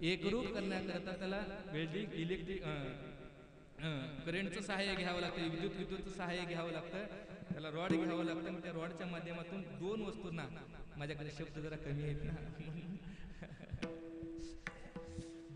एकरूप करण्याकरता त्याला वेल्डिंग इलेक्ट्रिक करंटचं सहाय्य घ्यावं लागतं विद्युत विद्युतचं सहाय्य घ्यावं लागतं. त्याला रॉड घ्यावं लागतं आणि त्या रॉडच्या माध्यमातून दोन वस्तूंना माझ्याकडे शब्द जरा कमी आहेत ना.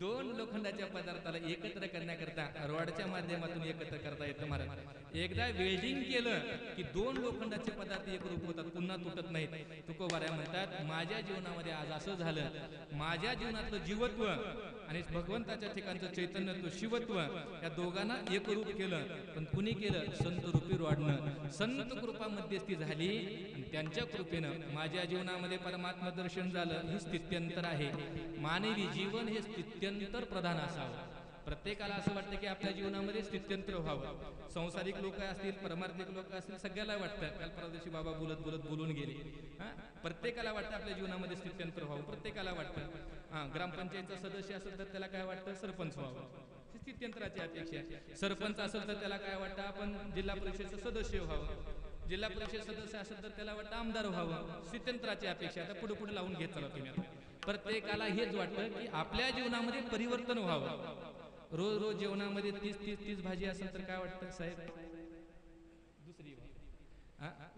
दोन लोखंडाच्या पदार्थाला एकत्र करण्याकरता रॉडच्या माध्यमातून एकत्र करता येतं महाराज एकदा वेल्डिंग केलं की दोन लोखंडाचे पदार्थ एकरूप होतात पुन्हा तुटत नाहीत. तुकोबाऱ्या म्हणतात माझ्या जीवनामध्ये आज असं झालं माझ्या जीवनातलं जीवत्व आणि भगवंताच्या ठिकाणचं चैतन्यत्व शिवत्व या दोघांना एकरूप केलं पण कुणी केलं? संत रूपी रोडणं संत कृपा मध्यस्थी झाली आणि त्यांच्या कृपेनं माझ्या जीवनामध्ये परमात्मा दर्शन झालं. हे स्थित्यंतर आहे. मानवी जीवन हे स्थित्यंतर प्रधान असावं. प्रत्येकाला असं वाटतं की आपल्या जीवनामध्ये स्थित्यंतर व्हावं. संसारिक लोक असतील परमार्थिक लोक असतील सगळ्याला वाटतं. काल परदेशी बाबा बोलत बोलत बोलून गेले. प्रत्येकाला वाटतं आपल्या जीवनामध्ये स्थित्यंतर व्हावं. प्रत्येकाला वाटतं. हा ग्रामपंचायतचा सदस्य असेल तर त्याला काय वाटतं? सरपंच व्हावं. ही स्थित्यंतराची अपेक्षा आहे. सरपंच असेल तर त्याला काय वाटतं? आपण जिल्हा परिषदेचं सदस्य व्हावं. जिल्हा परिषद सदस्य असेल तर त्याला वाटतं आमदार व्हावं. स्थित्यंतराची अपेक्षा आता पुढे पुढे लावून घेत चला तुम्ही प्रत्येकाला हेच वाटतं की आपल्या जीवनामध्ये परिवर्तन व्हावं. रोज रोज जेवणामध्ये तीस तीस तीस भाजी असेल तर काय वाटतं साहेब? दुसरी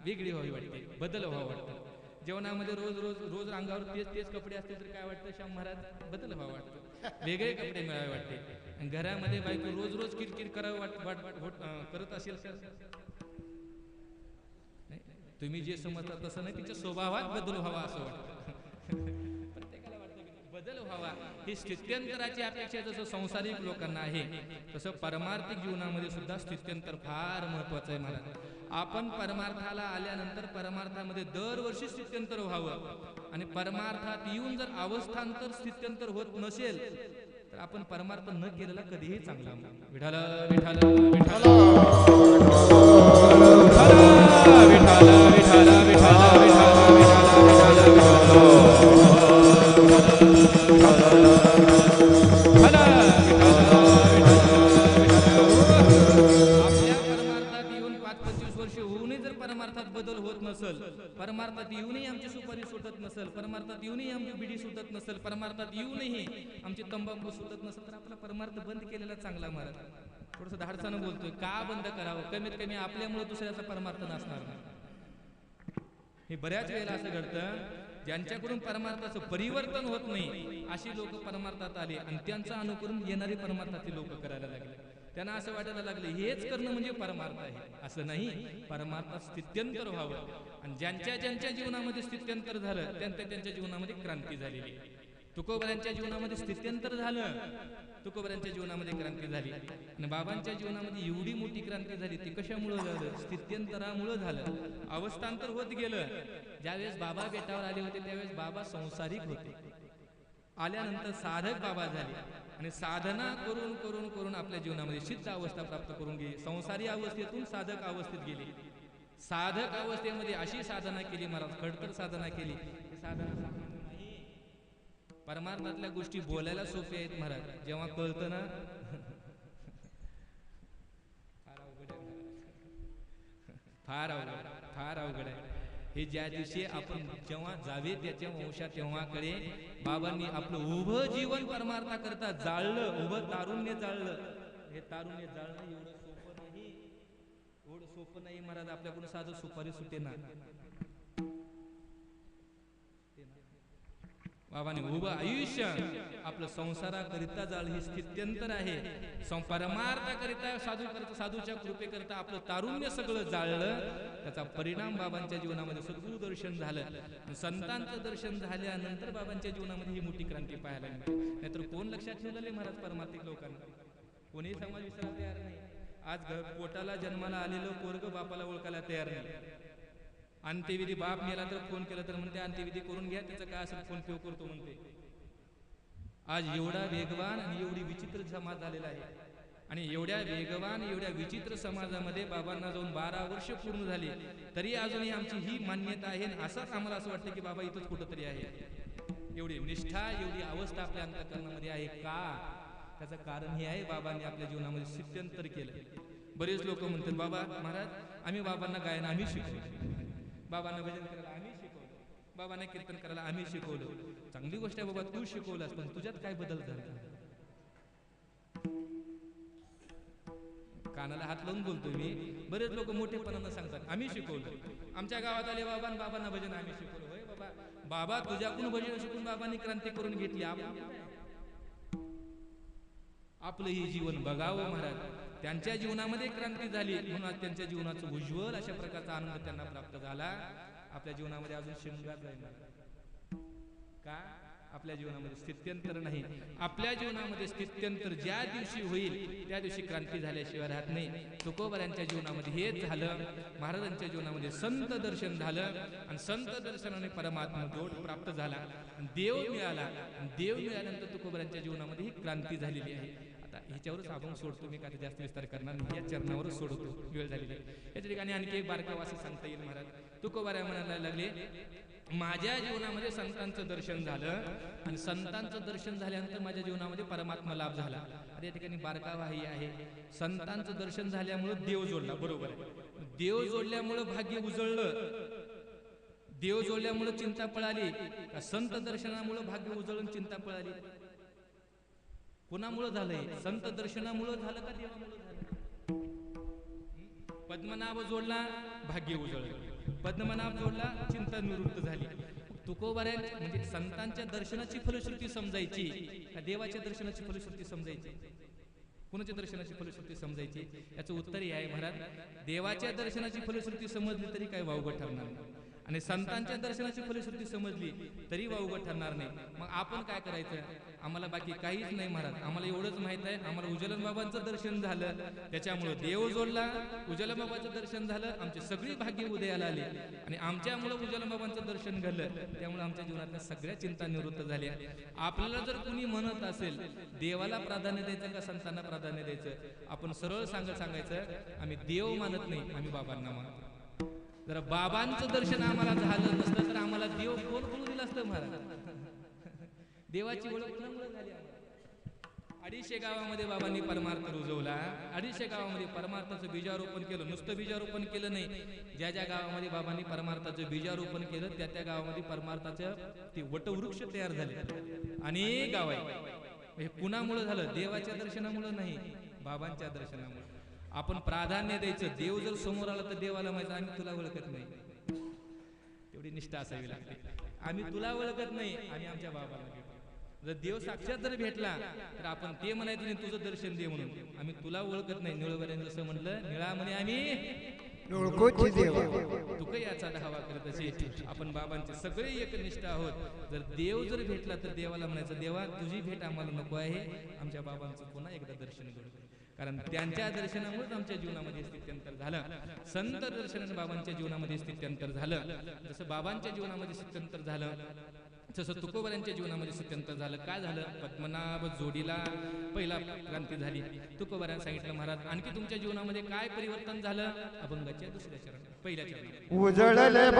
वेगळी व्हावी वाटते. बदल व्हावं वाटतं. जेवणामध्ये रोज रोज रोज अंगावर तेच तेच कपडे असतील तर काय वाटतं श्याम बदल व्हावं वाटतं. वेगळे कपडे मिळावे वाटते. आणि घरामध्ये बायको रोज रोज किरकिर करावं वाट वाट वाट- करत असेल तर? नाही, तुम्ही जे समजता तसं नाही तिच्या स्वभावात बदल व्हावा असं वाटतं. बदल व्हावा ही स्थित्यंतराची अपेक्षा जसं संसारिक लोकांना आहे तसं परमार्थिक जीवनामध्ये सुद्धा स्थित्यंतर फार महत्वाचं आहे मला. आपण परमार्थाला आल्यानंतर परमार्थामध्ये दरवर्षी स्थित्यंतर व्हावं. आणि परमार्थात येऊन जर अवस्थांतर स्थित्यंतर होत नसेल तर आपण परमार्थ न केलेला कधीही चांगला विठाल विठाल विठाल नसेल परमार्थात येऊनही आमची तंबाखू सुटत नसेल तर आपला परमार्थ बंद केलेला चांगला महाराज थोडस धाडसानं बोलतोय का बंद करावं? कमीत कमी आपल्यामुळे दुसऱ्याचा परमार्थ नसणार नाही हे बऱ्याच वेळेला असं घडतं ज्यांच्याकडून परमार्थाचं परिवर्तन होत नाही अशी लोक परमार्थात आले आणि त्यांचं अनुकरण येणारे परमार्थातील लोक करायला लागले. त्यांना असं वाटायला लागलं हेच करणं म्हणजे परमार्थ आहे. असं नाही परमार्थात स्थित्यंतर व्हावं. आणि ज्यांच्या ज्यांच्या जीवनामध्ये स्थित्यंतर झालं त्यांच्या त्यांच्या जीवनामध्ये क्रांती झालेली तुकोबऱ्यांच्या जीवनामध्ये स्थित्यंतर झालं तुकोबऱ्यांच्या जीवनामध्ये क्रांती झाली. आणि बाबांच्या जीवनामध्ये एवढी मोठी क्रांती झाली ती कशामुळं झालं? स्थित्यंतरामुळं झालं. अवस्थांतर होत गेलं. ज्यावेळेस बाबा बेटावर आले होते त्यावेळेस बाबा संसारिक होते. आल्यानंतर साधक बाबा झाले. आणि साधना करून करून करून आपल्या जीवनामध्ये सिद्ध अवस्था प्राप्त करून गेली संसारी अवस्थेतून साधक अवस्थेत गेली. साधक अवस्थेमध्ये अशी साधना केली महाराज खडतर साधना केली. साधना परमार्थातल्या गोष्टी बोलायला सोप्या आहेत महाराज. जेव्हा कळतं ना अवघड आहे फार अवघड फार अवघड आहे. हे ज्या दिवशी आपण जेव्हा जावे त्याच्या वंशा तेव्हाकडे बाबांनी आपलं उभं जीवन परमार्था करता जाळलं उभं तारुण्य जाळलं. हे तारुण्य जाळणं एवढं सोपं नाही. एवढं सोपं नाही महाराज आपल्याकडून साधं सुपारी सुटे ना बाबाने उभं आयुष्य आपलं संसाराकरिता जाळ हे स्थित्यंतर आहे. परमार्थाकरिता साधू करता साधूच्या कृपेकरिता आपलं तारुण्य सगळं जाळलं. त्याचा परिणाम बाबांच्या जीवनामध्ये सद्गुरु दर्शन झालं. संतांचं दर्शन झाल्यानंतर बाबांच्या जीवनामध्ये ही मोठी क्रांती पाहायला मिळाली नाहीतर कोण लक्षात ठेवलेले महाराज परमार्थिक लोकांना? कोणीही समाज विसरायला तयार नाही. आज पोटाला जन्माला आलेलं पोरग बापाला ओळखायला तयार नाही. अंत्यविधी बाप मेला तर फोन केला तर म्हणते अंत्यविधी करून घ्या त्याचं काय असेल फोन पे करतो म्हणते. आज एवढा वेगवान आणि एवढी विचित्र समाज झालेला आहे. आणि एवढ्या वेगवान एवढ्या विचित्र समाजामध्ये बाबांना जाऊन बारा वर्ष पूर्ण झाली तरी अजूनही आमची ही मान्यता आहे असंच आम्हाला असं वाटतं की बाबा इथंच कुठंतरी आहे. एवढी निष्ठा एवढी अवस्था आपल्या अंतकरणामध्ये आहे का? त्याचं कारण हे आहे बाबांनी आपल्या जीवनामध्ये स्थित्यंतर केलं. बरेच लोक म्हणतात बाबा महाराज आम्ही बाबांना गायन आम्ही शिकलो बाबांना भजन करायला आम्ही शिकवलं. बाबांना कीर्तन करायला आम्ही शिकवलं. चांगली गोष्ट आहे बाबा तू शिकवलास पण तुझ्यात काय बदल झाला? कानाला हात लावून बोलतोय मी. बरेच लोक मोठेपणानं सांगतात आम्ही शिकवलं. आमच्या गावात आले बाबा बाबांना भजन आम्ही शिकवलं. होय बाबा. बाबा तुझ्याकडून भजन शिकून बाबांनी क्रांती करून घेतली. आपलं ही जीवन बघावं महाराज. त्यांच्या जीवनामध्ये क्रांती झाली. म्हणून आज त्यांच्या जीवनाचं उज्ज्वल अशा प्रकारचा आनंद त्यांना प्राप्त झाला. आपल्या जीवनामध्ये अजून शिमगा जाईल का? आपल्या जीवनामध्ये स्थित्यंतर नाही. आपल्या जीवनामध्ये स्थित्यंतर ज्या दिवशी होईल त्या दिवशी क्रांती झाल्याशिवाय राहत नाही. तुकोबऱ्यांच्या जीवनामध्ये हेच झालं. महाराजांच्या जीवनामध्ये संत दर्शन झालं. आणि संत दर्शनाने परमात्मा जोड प्राप्त झाला. देव मिळाला. देव मिळाल्यानंतर तुकोबऱ्यांच्या जीवनामध्ये ही क्रांती झालेली आहे. आता ह्याच्यावरच आपण सोडतो. मी काही जास्त विस्तार करणार नाही. या चरणावरच सोडतो. वेळ झालेली या याच्या ठिकाणी आणखी एक बारकाव असं सांगता येईल महाराज. तुकोबाऱ्या म्हणायला लागले माझ्या जीवनामध्ये संतांचं दर्शन झालं आणि संतांचं दर्शन झाल्यानंतर माझ्या जीवनामध्ये परमात्मा लाभ झाला. आता या ठिकाणी बारकावा ही आहे. संतांचं दर्शन झाल्यामुळं देव जोडला. बरोबर आहे. देव जोडल्यामुळं भाग्य उजळलं. देव जोडल्यामुळं चिंता पळाली. संत दर्शनामुळं भाग्य उजळून चिंता पळाली. कुणामुळं झालंय? संत दर्शनामुळं झालं का देवामुळं झालं? पद्मनाभ जोडला भाग्य उजळलं. पद्मनाभ जोडला चिंता निवृत्त झाली. तुकोबाऱ्या म्हणजे संतांच्या दर्शनाची फलश्रुती समजायची का देवाच्या दर्शनाची फलश्रुती समजायची? कुणाच्या दर्शनाची फलश्रुती समजायची? याचं उत्तर हे आहे महाराज देवाच्या दर्शनाची फलश्रुती समजली तरी काय वावगं ठरणार नाही. आणि संतांच्या दर्शनाची फलश्रुती समजली तरी वावगं ठरणार नाही. मग आपण काय करायचं? आम्हाला बाकी काहीच नाही महाराज. आम्हाला एवढंच माहीत आहे. आम्हाला उजलन बाबांचं दर्शन झालं. त्याच्यामुळे देव जोडला उजलन बाबाचं दर्शन झालं आमची सगळी भाग्य उदयाला आली. आणि आमच्यामुळे उजलन बाबांचं दर्शन घडलं. त्यामुळे आमच्या जीवनातल्या सगळ्या चिंता निवृत्त झाल्या. आपल्याला जर कुणी म्हणत असेल देवाला प्राधान्य द्यायचं का संतांना प्राधान्य द्यायचं? आपण सरळ सांगत सांगायचं आम्ही देव मानत नाही आम्ही बाबांना मानतो. जर बाबांचं दर्शन आम्हाला झालं नसतं तर आम्हाला देव कोण करून दिलं असतं महाराज? देवाची ओळख झाली अडीचशे गावामध्ये बाबांनी परमार्थ रुजवला. अडीचशे गावामध्ये परमार्थाचं बीजारोपण केलं. नुसतं बीजारोपण केलं नाही. ज्या ज्या गावामध्ये बाबांनी परमार्थाचं बीजारोपण केलं त्या त्या गावामध्ये परमार्थाचं ते वटवृक्ष तयार झाले. अनेक गाव आहे हे कुणामुळे झालं? देवाच्या दर्शनामुळं नाही बाबांच्या दर्शनामुळे. आपण प्राधान्य द्यायचं. देव जर समोर आला तर देवाला माहिती आम्ही तुला ओळखत नाही. तेवढी निष्ठा असावी लागते. आम्ही तुला ओळखत नाही आम्ही आमच्या बाबाला जर देव साक्षात जर भेटला तर आपण ते म्हणायचं नाही तुझं दर्शन दे म्हणून. आम्ही तुला ओळखत नाही. निळवऱ्याने जसं म्हणलं निळा म्हणे आम्ही तुक याचा धावा करत असे. आपण बाबांचे सगळे एकनिष्ठ आहोत. जर देव जर भेटला तर देवाला म्हणायचं देवा तुझी भेट आम्हाला नको आहे. आमच्या बाबांचं पुन्हा एकदा दर्शन घडू दे." कारण त्यांच्या दर्शनामुळेच आमच्या जीवनामध्ये स्थित्यंतर झालं. संत दर्शन बाबांच्या जीवनामध्ये स्थित्यंतर झालं. जसं बाबांच्या जीवनामध्ये स्थित्यंतर झालं जसं तुकोबऱ्यांच्या जीवनामध्ये स्थित्यंतर झालं. काय झालं? पद्मनाभ जोडीला पहिला क्रांती झाली. तुकोबऱ्यानं सांगितलं महाराज आणखी तुमच्या जीवनामध्ये काय परिवर्तन झालं? अभंगाच्या दुसऱ्या चरण पहिल्या चरण उजळले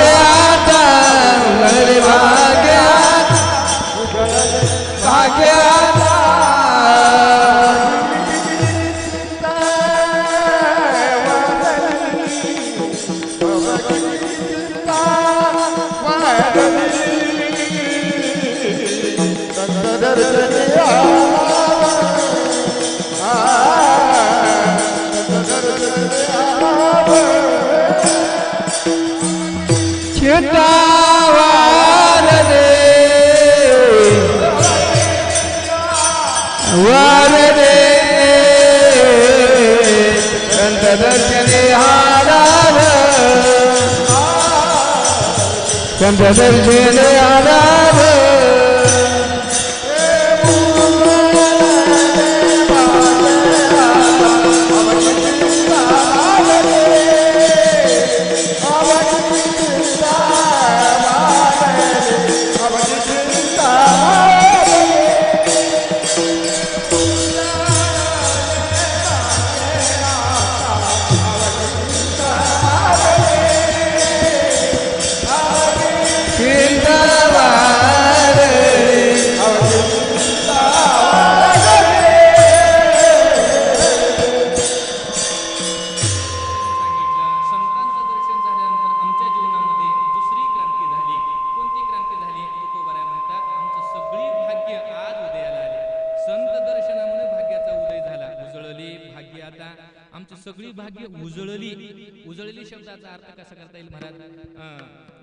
भाग्य संत दर्शने आधार संत सगळी भाग्य उजळली. उजळली शब्दाचा अर्थ कसा करता येईल महाराज?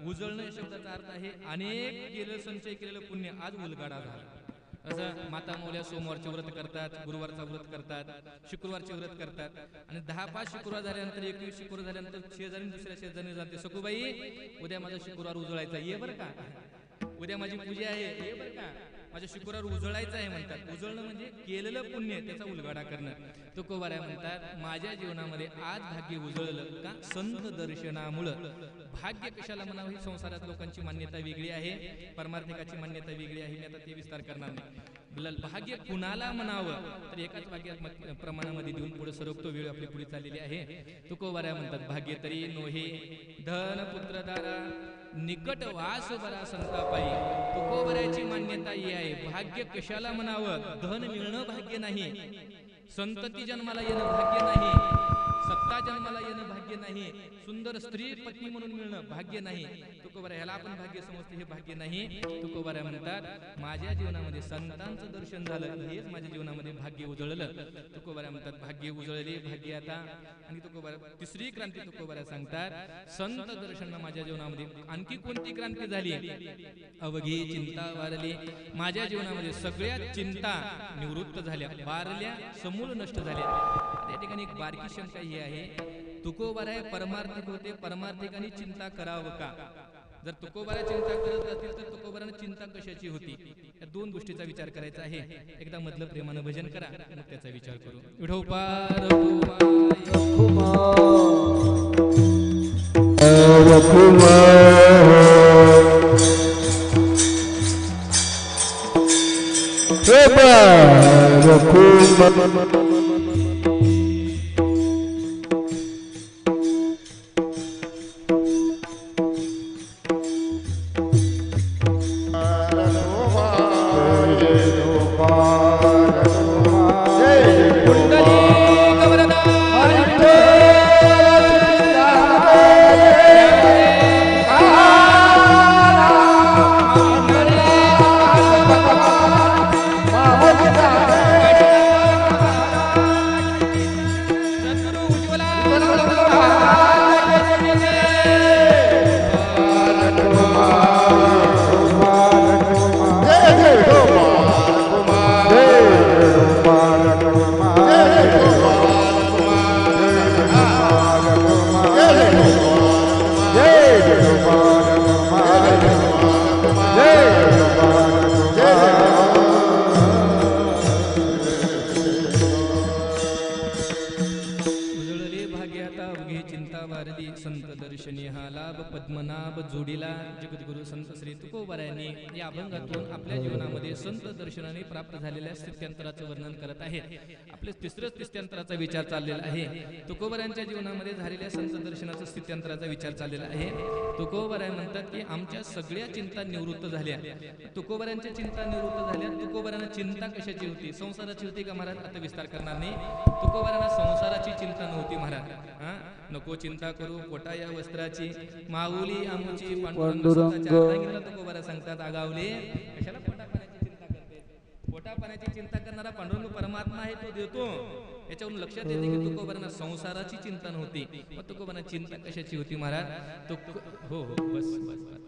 उजळणं शब्दाचा अर्थ आहे अनेक केलं संचय केलेलं पुण्य आज उलगाडा झाला. असं माता मौल्या सोमवारचे व्रत करतात गुरुवारचा व्रत करतात शुक्रवारचे व्रत करतात. आणि दहा पाच शुक्रवार झाल्यानंतर एकवीस शुक्रवार झाल्यानंतर शेजारी दुसऱ्या शेजारी जाते. सखूबाई उद्या माझा शुक्रवार उजळायचा. ये बरं का. उद्या माझी पूजा आहे. ये बरं का. माझ्या शुक्रवार उजळायचं आहे म्हणतात. उजळणं म्हणजे केलेलं पुण्य त्याचा उलगाडा करणं. तुकोबाऱ्या म्हणतात माझ्या जीवनामध्ये आज भाग्य उजळलं का? संत दर्शनामुळं. भाग्य कशाला म्हणावं? ही संसारात लोकांची मान्यता वेगळी आहे. परमार्थिकाची मान्यता वेगळी आहे. मी आता ते विस्तार करणार नाही. भाग्य कुणाला म्हणावं? तर एकाच वाक्यात प्रमाणामध्ये देऊन पुढे सरकतो. वेळ आपली पुढे चाललेली आहे. तुकोबाऱ्या म्हणतात भाग्य तरी नोहे धन पुत्रदारा निकट वास बरा संतापाई. तुकोबऱ्याची मान्यता ही आहे. भाग्य कशाला म्हणावं? धन मिळणं भाग्य नाही. संतती जन्माला येणं भाग्य नाही. सत्ता जन्माला येणं भाग्य नाही सुंदर स्त्री पत्नी म्हणून मिळणं भाग्य नाही. तुकोबाऱ्या ह्याला आपण भाग्य समजते हे भाग्य नाही. तुकोबाऱ्या म्हणतात माझ्या जीवनामध्ये संतांचं दर्शन झालं हेच माझ्या जीवनामध्ये भाग्य उजळलं. तुकोबाऱ्या म्हणतात भाग्य उजळले भाग्य आता. आणि तुकोबाऱ्या तिसरी क्रांती तुकोबाऱ्या सांगतात संत दर्शन माझ्या जीवनामध्ये आणखी कोणती क्रांती झाली? अवघी चिंता वारली. माझ्या जीवनामध्ये सगळ्या चिंता निवृत्त झाल्या वारल्या समूळ नष्ट झाल्या. त्या ठिकाणी एक बारकी शंका ही आहे तुकोबाराय परमार्थिक होते परमार्थिकांनी चिंता करावं का? जर तुकोबारा चिंता करत असतील तर तुकोबारानं चिंता कशाची होती? या दोन गोष्टीचा विचार करायचा आहे. एकदा मधलं प्रेमानं भजन करा मग त्याचा विचार करू. विठोपार रघुमा जगद्गुरु संत श्री तुकोबारायांनी या अभंगातून आपल्या जीवनामध्ये संत दर्शनाने प्राप्त झालेल्या स्थित्यंतराचं वर्णन करत आहेत. आपले तिसरं स्थित्यंतराचा विचार चाललेला आहे. तुकोबारायांच्या जीवनामध्ये झालेल्या संत दर्शनाचा स्थित्यंतराचा विचार चाललेला आहे. तुकोबाराय म्हणतात की आमच्या सगळ्या चिंता निवृत्त झाल्या. तुकोबारांच्या चिंता निवृत्त झाल्या. तुकोबारांना चिंता कशाची होती? संसाराची होती का महाराज? आता विस्तार करणार नाही. तुकोबारांना संसाराची चिंता नव्हती महाराज. नको चिंता करू. कोटा या वस्त्राची माऊली आमुची पांडुरंग स्वतःच्या सांगतात आगावले. कशाला पोटापाण्याची चिंता करते? पोटापाण्याची चिंता करणारा पांडुरंग परमात्मा आहे तो देतो. याच्यावरून लक्षात येते की तुकोबारांना संसाराची चिंता नव्हती. मग तुकोबारांना चिंता कशाची होती महाराज? तो हो हो बस बस बस.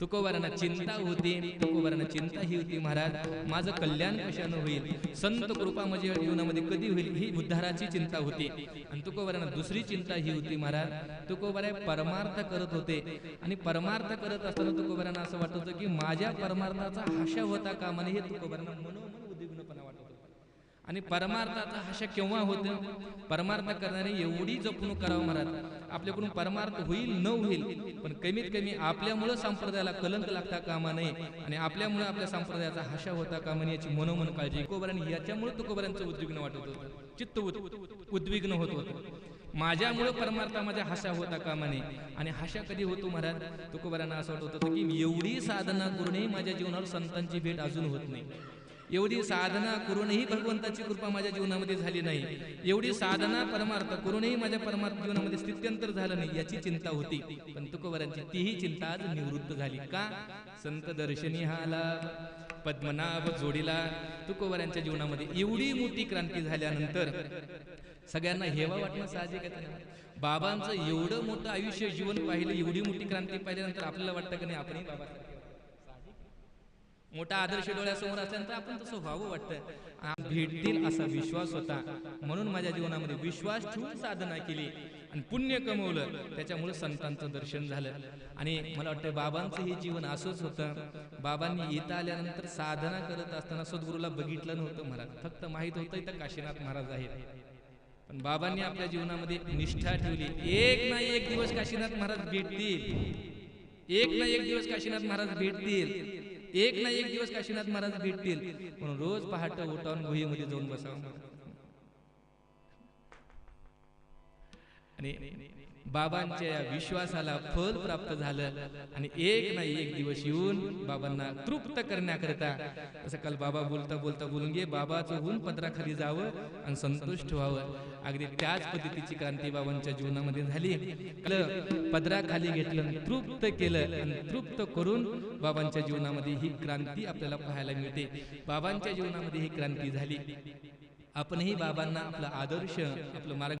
तुकोबारांना चिंता होती तुकोबारांना चिंता ही होती महाराज. माझं कल्याण कशानं होईल? संत कृपा माझ्या जीवनामध्ये कधी होईल? ही उद्धाराची चिंता होती. आणि तुकोबारांना दुसरी चिंता ही होती महाराज. तुकोबारा परमार्थ करत होते. आणि परमार्थ करत असताना तुकोबारांना असं वाटत होतं की माझ्या परमार्थाचा आशा होता कामाने हे तुकोबारांना मनोमन आणि परमार्थाचा हाशा केव्हा होतं? परमार्थ करणारे एवढी जपणूक करावं महाराज आपल्याकडून परमार्थ होईल न होईल पण कमीत कमी आपल्यामुळं संप्रदायाला कलंक लागता कामा नये आणि आपल्यामुळे आपल्या संप्रदायाचा हाशा होता कामा नये याची मनोमन काळजी तुकोबारांनी याच्यामुळे तुकोबरांचं उद्विग्न वाटत होतं. चित्त उद्विग्न होत होतं. माझ्यामुळे परमार्थामध्ये हाशा होता कामा नये. आणि हाशा कधी होतो महाराज? तुकोबरांना असं वाटत होतं की एवढी साधना करूनही माझ्या जीवनावर संतांची भेट अजून होत नाही. एवढी साधना करूनही भगवंताची कृपा माझ्या जीवनामध्ये झाली नाही. एवढी साधना परमार्थ करूनही माझ्या परमार्थ जीवनामध्ये स्थित्यंतर झालं नाही याची चिंता होती. पण तुकोबरांची तीही चिंता आज निवृत्त झाली. का? संत दर्शनी हा पद्मनाभ जोडीला. तुकोबरांच्या जीवनामध्ये एवढी मोठी क्रांती झाल्यानंतर सगळ्यांना हेवा वाटणं साहजिक आहे बाबांचं एवढं मोठं आयुष्य जीवन पाहिलं एवढी मोठी क्रांती पाहिल्यानंतर आपल्याला वाटतं की नाही आपणही बाबा मोठा आदर्श डोळ्यासमोर असल्यानंतर आपण तसं व्हावं वाटतं. भेटतील असा विश्वास होता. म्हणून माझ्या जीवनामध्ये विश्वास ठेवून साधना केली आणि पुण्य कमवलं. त्याच्यामुळे संतांचं दर्शन झालं. आणि मला वाटतं बाबांचं हे जीवन असंच होतं. बाबांनी इथं आल्यानंतर साधना करत असताना सद्गुरूला बघितलं नव्हतं महाराज फक्त माहीत होतं इथं काशीनाथ महाराज आहेत. पण बाबांनी आपल्या जीवनामध्ये निष्ठा ठेवली. एक ना एक दिवस काशीनाथ महाराज भेटतील. एक ना एक दिवस काशीनाथ महाराज भेटतील. एक ना एक दिवस काशीनाथ महाराज भेटतील. म्हणून रोज पहाटे उठावून गुहेमध्ये जाऊन बसावं. आणि बाबांच्या या विश्वासाला फल प्राप्त झालं आणि एक ना एक दिवस येऊन बाबांना तृप्त करण्याकरता असं काल बाबा बोलता बोलता बोलून गे बाबाचं होऊन पदराखाली जावं आणि संतुष्ट व्हावं. अगदी त्याच पद्धतीची क्रांती बाबांच्या जीवनामध्ये झाली. पदराखाली घेतलं तृप्त केलं आणि तृप्त करून बाबांच्या जीवनामध्ये ही क्रांती आपल्याला पाहायला मिळते. बाबांच्या जीवनामध्ये ही क्रांती झाली. आपणही बाबांना आपला आदर्श आपलं मार्ग